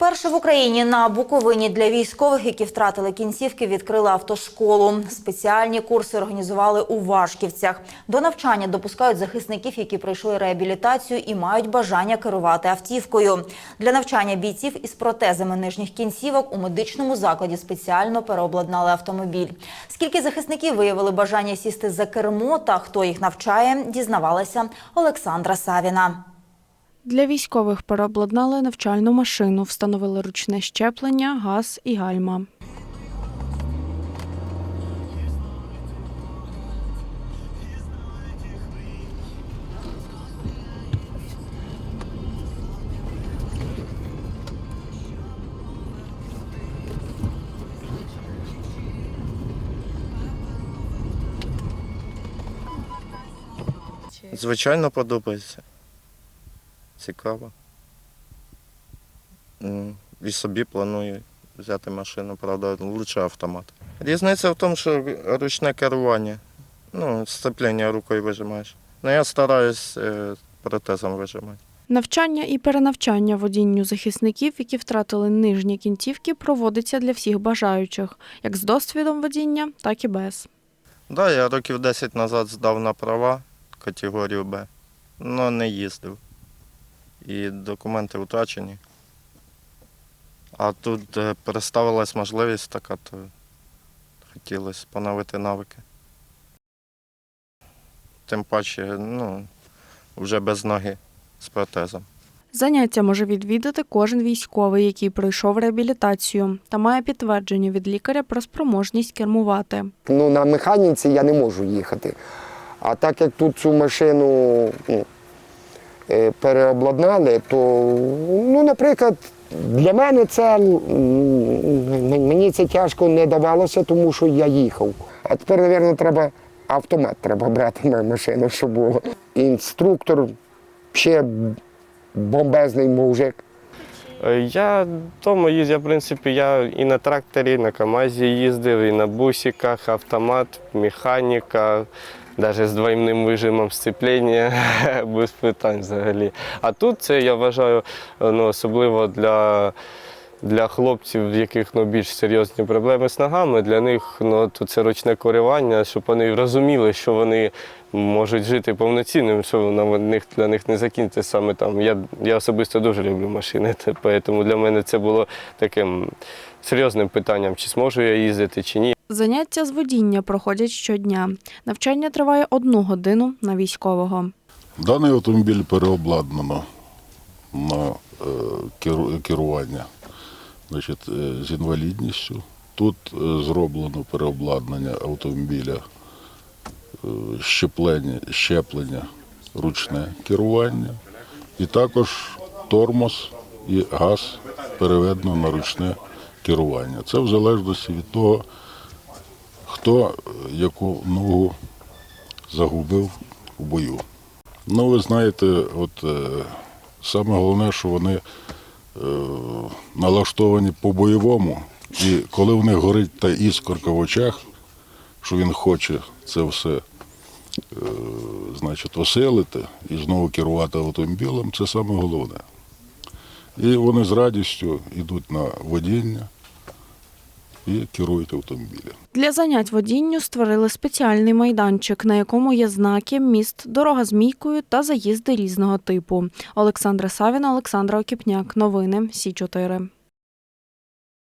Вперше в Україні на Буковині для військових, які втратили кінцівки, відкрили автошколу. Спеціальні курси організували у Вашківцях. До навчання допускають захисників, які пройшли реабілітацію і мають бажання керувати автівкою. Для навчання бійців із протезами нижніх кінцівок у медичному закладі спеціально переобладнали автомобіль. Скільки захисників виявили бажання сісти за кермо та хто їх навчає, дізнавалася Олександра Савіна. Для військових переобладнали навчальну машину, встановили ручне щеплення, газ і гальма. Звичайно, подобається. Цікаво. І собі планую взяти машину, правда, лише автомат. Різниця в тому, що ручне керування. Ну, сцеплення рукою вижимаєш. Ну, я стараюсь е, протезом вижимати. Навчання і перенавчання водінню захисників, які втратили нижні кінцівки, проводиться для всіх бажаючих, як з досвідом водіння, так і без. Так, да, я років 10 назад здав на права категорію Б, але не їздив. І документи втрачені. А тут е, представилась можливість така, то хотілося поновити навики. Тим паче, ну, вже без ноги з протезом. Заняття може відвідати кожен військовий, який пройшов реабілітацію та має підтвердження від лікаря про спроможність кермувати. Ну, на механіці я не можу їхати. А так як тут цю машину ну, переобладнали, то, ну, наприклад, для мене це мені це тяжко не давалося, тому що я їхав. А тепер, мабуть, треба автомат треба брати на машину, щоб було. Інструктор ще бомбезний мужик. Е, Я вдома їздив, я, в принципі, я і на тракторі, і на КАМАЗі їздив, і на бусиках, автомат, механіка, навіть з двойним вижимом сцеплення, без питань взагалі. А тут це я вважаю ну, особливо для, для хлопців, в яких ну, більш серйозні проблеми з ногами, для них ну, то це ручне коригування, щоб вони розуміли, що вони можуть жити повноцінним, що них для них не закінчиться саме там. Я, я особисто дуже люблю машини, тому для мене це було таким серйозним питанням, чи зможу я їздити, чи ні. Заняття з водіння проходять щодня. Навчання триває одну годину на військового. Даний автомобіль переобладнано на е, керування значить, е, з інвалідністю. Тут е, зроблено переобладнання автомобіля, щеплення, щеплення, ручне керування. І також тормоз і газ переведено на ручне керування. Це в залежності від того, хто яку ногу загубив у бою. Ну, ви знаєте, от е, саме головне, що вони е, налаштовані по-бойовому. І коли в них горить та іскорка в очах, що він хоче це все е, значить, оселити і знову керувати автомобілем, це саме головне. І вони з радістю йдуть на водіння і керують автомобілем. Для занять водінню створили спеціальний майданчик, на якому є знаки, міст, дорога з мійкою та заїзди різного типу. Олександра Савіна, Олександра Окіпняк. Новини Сі 4